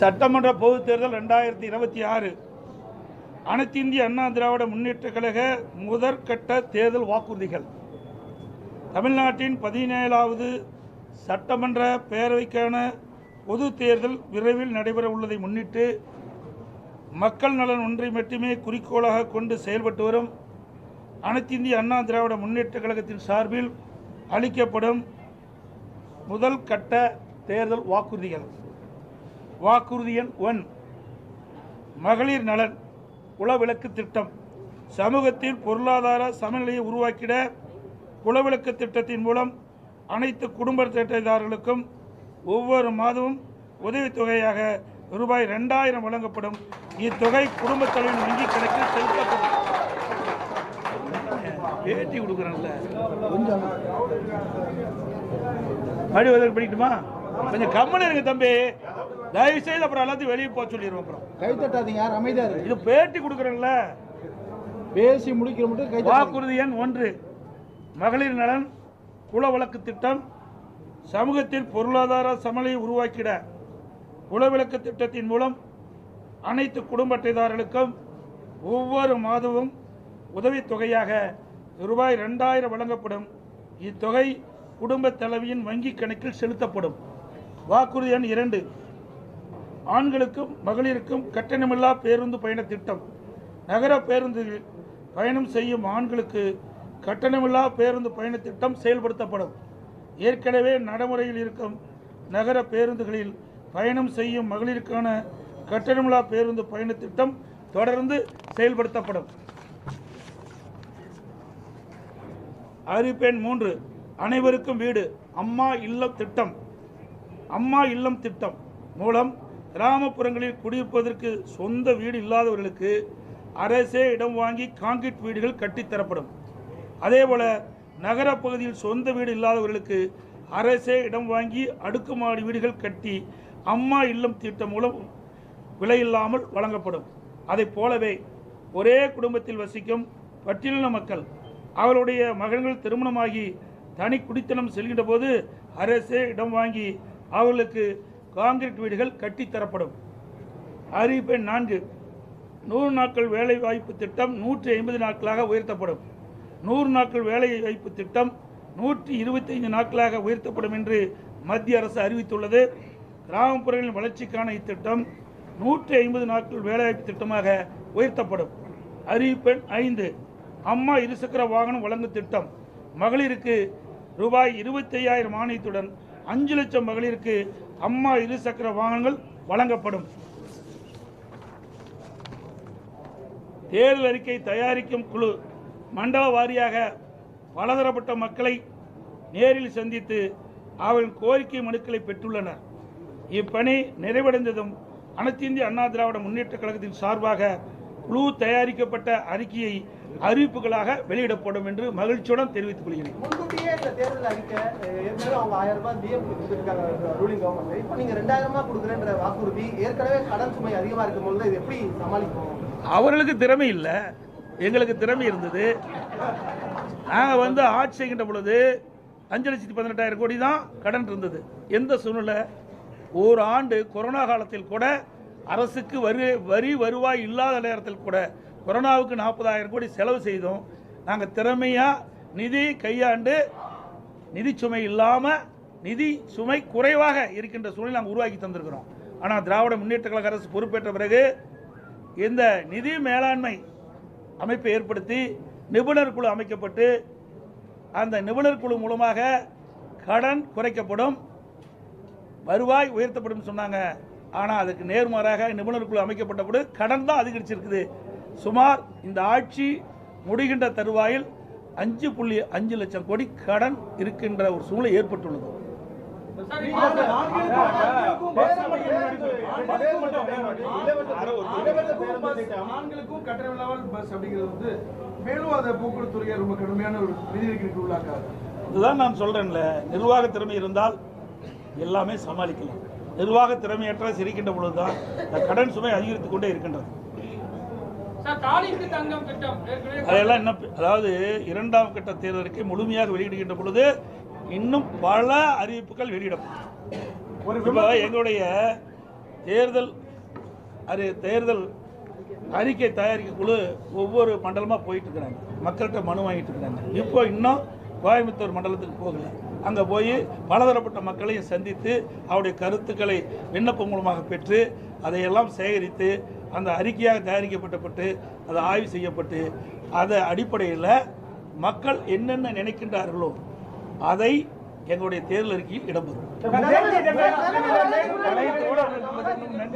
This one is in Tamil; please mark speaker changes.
Speaker 1: சட்டமன்ற பொதுத் தேர்தல் ரெண்டாயிரத்தி இருபத்தி ஆறு. அனைத்து இந்திய அண்ணா திராவிட முன்னேற்ற கழக முதற்கட்ட தேர்தல் வாக்குறுதிகள். தமிழ்நாட்டின் பதினேழாவது சட்டமன்ற பேரவைக்கான பொது தேர்தல் விரைவில் நடைபெற உள்ளதை முன்னிட்டு மக்கள் நலன் ஒன்றை மட்டுமே குறிக்கோளாக கொண்டு செயல்பட்டு வரும் அனைத்து இந்திய அண்ணா திராவிட முன்னேற்ற கழகத்தின் சார்பில் அளிக்கப்படும் முதல் கட்ட தேர்தல் வாக்குறுதிகள். வாக்குறுதி எண் ஒன் மகளிர் நலன் குலவிளக்கு திட்டம். சமூகத்தில் பொருளாதார சமநிலையை உருவாக்கிட குலவிளக்கு திட்டத்தின் மூலம் அனைத்து குடும்ப திட்டதாரர்களுக்கும் ஒவ்வொரு மாதமும் உதவித்தொகையாக ரூபாய் ரெண்டாயிரம் வழங்கப்படும். இத்தொகை குடும்பத் தலைவன் வங்கி கணக்கில் செலுத்தப்படும் பேட்டி கொடுக்குறாங்கல்ல மறுபடியும் படிக்கட்டுமா? கொஞ்சம் கம்மன் இருங்க தம்பி. தயவு செய்து அப்புறம் எல்லாத்தையும் வெளியே போக சொல்லிடுவோம் அப்புறம்.
Speaker 2: கை தட்டாதீங்க யார்? அமைதியா இருக்கு
Speaker 1: இது பேட்டி கொடுக்குறேன்ல.
Speaker 2: பேசி முடிக்கிற மட்டும் கை.
Speaker 1: வாக்குறுதி எண் ஒன்று. மகளிர் நலன் குல வழக்கு திட்டம் சமூகத்தில் பொருளாதார சமநிலையை உருவாக்கிட குலவிளக்கு திட்டத்தின் மூலம் அனைத்து குடும்ப அட்டைதாரர்களுக்கும் ஒவ்வொரு மாதமும் உதவித்தொகையாக ரூபாய் ரெண்டாயிரம் வழங்கப்படும். இத்தொகை குடும்ப தலைவியின் வங்கி கணக்கில் செலுத்தப்படும். வாக்குறுதி எண் இரண்டு. ஆண்களுக்கும் மகளிருக்கும் கட்டணமில்லா பேருந்து பயண திட்டம். நகர பேருந்துகளில் பயணம் செய்யும் ஆண்களுக்கு கட்டணமில்லா பேருந்து பயண திட்டம் செயல்படுத்தப்படும். ஏற்கனவே நடைமுறையில் இருக்கும் நகர பேருந்துகளில் பயணம் செய்யும் மகளிருக்கான கட்டணமில்லா பேருந்து பயண திட்டம் தொடர்ந்து செயல்படுத்தப்படும். அறிவிப்பெண் மூன்று. அனைவருக்கும் வீடு. அம்மா இல்லம் திட்டம். அம்மா இல்லம் திட்டம் மூலம் கிராமப்புறங்களில் குடியிருப்பதற்கு சொந்த வீடு இல்லாதவர்களுக்கு அரசே இடம் வாங்கி கான்கிரீட் வீடுகள் கட்டித்தரப்படும் அதேபோல நகரப் பகுதியில் சொந்த வீடு இல்லாதவர்களுக்கு அரசே இடம் வாங்கி அடுக்குமாடி வீடுகள் கட்டி அம்மா இல்லம் திட்டம் மூலம் விலையில்லாமல் வழங்கப்படும். அதைப் போலவே ஒரே குடும்பத்தில் வசிக்கும் பட்டியலின மக்கள் அவருடைய மகன்கள் திருமணமாகி தனி குடித்தனம் செல்கின்ற போது அரசே இடம் வாங்கி அவர்களுக்கு கான்கிரீட் வீடுகள் கட்டித்தரப்படும் அறிவிப்பெண் நான்கு. நூறு நாட்கள் வேலை வாய்ப்பு திட்டம் நூற்றி ஐம்பது நாட்களாக உயர்த்தப்படும். நூறு நாட்கள் வேலை வாய்ப்பு திட்டம் நூற்றி இருபத்தைந்து நாட்களாக உயர்த்தப்படும் என்று மத்திய அரசு அறிவித்துள்ளது. கிராமப்புறங்களின் வளர்ச்சிக்கான இத்திட்டம் நூற்றி ஐம்பது நாட்கள் வேலைவாய்ப்பு திட்டமாக உயர்த்தப்படும். அறிவிப்பெண் ஐந்து. அம்மா இருசக்கர வாகனம் வழங்கும் திட்டம் மகளிருக்கு ரூபாய் இருபத்தி ஐயாயிரம் மானியத்துடன் அஞ்சு லட்சம் மகளிருக்கு அம்மா இருசக்கர வாகனங்கள் வழங்கப்படும். தேர்தல் அறிக்கை தயாரிக்கும் குழு மண்டல வாரியாக பலதரப்பட்ட மக்களை நேரில் சந்தித்து அவர்களின் கோரிக்கை மனுக்களை பெற்றுள்ளனர். இப்பணி நிறைவடைந்ததும் அனைத்து இந்திய அண்ணா திராவிட முன்னேற்ற கழகத்தின் சார்பாக குழு தயாரிக்கப்பட்ட அறிக்கையை அறிவிப்புகளாக வெளியிடப்படும் என்று மகிழ்ச்சியுடன் தெரிவித்துக் கொள்கிறேன். அவர்களுக்கு திறமை இல்லை. எங்களுக்கு திறமை இருந்தது. நாங்கள் வந்து ஆட்சி செய்கின்ற பொழுது அஞ்சு லட்சத்தி பதினெட்டாயிரம் கோடி தான் கடன் இருந்தது. எந்த சூழ்நிலை? ஒரு ஆண்டு கொரோனா காலத்தில் கூட அரசுக்கு வரி வரி வருவாய் இல்லாத நேரத்தில் கூட கொரோனாவுக்கு நாற்பதாயிரம் கோடி செலவு செய்தோம். நாங்கள் திறமையாக நிதி கையாண்டு நிதி சுமை இல்லாமல் நிதி சுமை குறைவாக இருக்கின்ற சூழ்நிலை நாங்கள் உருவாக்கி தந்திருக்கிறோம். ஆனால் திராவிட முன்னேற்ற கழக அரசு பொறுப்பேற்ற பிறகு இந்த நிதி மேலாண்மை அமைப்பை ஏற்படுத்தி நிபுணர் குழு அமைக்கப்பட்டு அந்த நிபுணர் குழு மூலமாக கடன் குறைக்கப்படும் வருவாய் உயர்த்தப்படும் சொன்னாங்க. ஆனால் அதுக்கு நேர்மாறாக நிபுணர் குழு அமைக்கப்பட்டபோது கடன் தான் அதிகரிச்சிருக்குது. சுமார் இந்த ஆட்சி முடிகின்ற தருவாயில் அஞ்சு புள்ளி அஞ்சு லட்சம் கோடி கடன் இருக்கின்ற ஒரு சூழ்நிலை ஏற்பட்டுள்ளது. இதுதான் நான் சொல்றேன்ல நிர்வாக திறமை இருந்தால் எல்லாமே சமாளிக்கலாம். நிர்வாக திறமையற்ற சிரிக்கின்ற பொழுதுதான் இந்த கடன் சுமை அதிகரித்துக் கொண்டே இருக்கின்றது. அதெல்லாம் என்ன அதாவது இரண்டாம் கட்ட தேர்தல் அறிக்கை முழுமையாக வெளியிடுகின்ற பொழுது இன்னும் பல அறிவிப்புகள் வெளியிடப்படும் எங்களுடைய தேர்தல் அது தேர்தல் அறிக்கை தயாரிக்க குழு ஒவ்வொரு மண்டலமாக போயிட்டு இருக்கிறாங்க. மக்கள்கிட்ட மனு வாங்கிட்டு இருக்கிறாங்க. இப்போ இன்னும் கோயம்புத்தூர் மண்டலத்துக்கு போகல. அங்கே போய் பலதரப்பட்ட மக்களையும் சந்தித்து அவருடைய கருத்துக்களை விண்ணப்பம் மூலமாக பெற்று அதையெல்லாம் சேகரித்து அந்த அறிக்கையாக தயாரிக்கப்பட்டப்பட்டு அது ஆய்வு செய்யப்பட்டு அதை அடிப்படையில் மக்கள் என்னென்ன நினைக்கின்றார்களோ அதை எங்களுடைய தேர்தல் அறிக்கையில் இடம்பெறும்.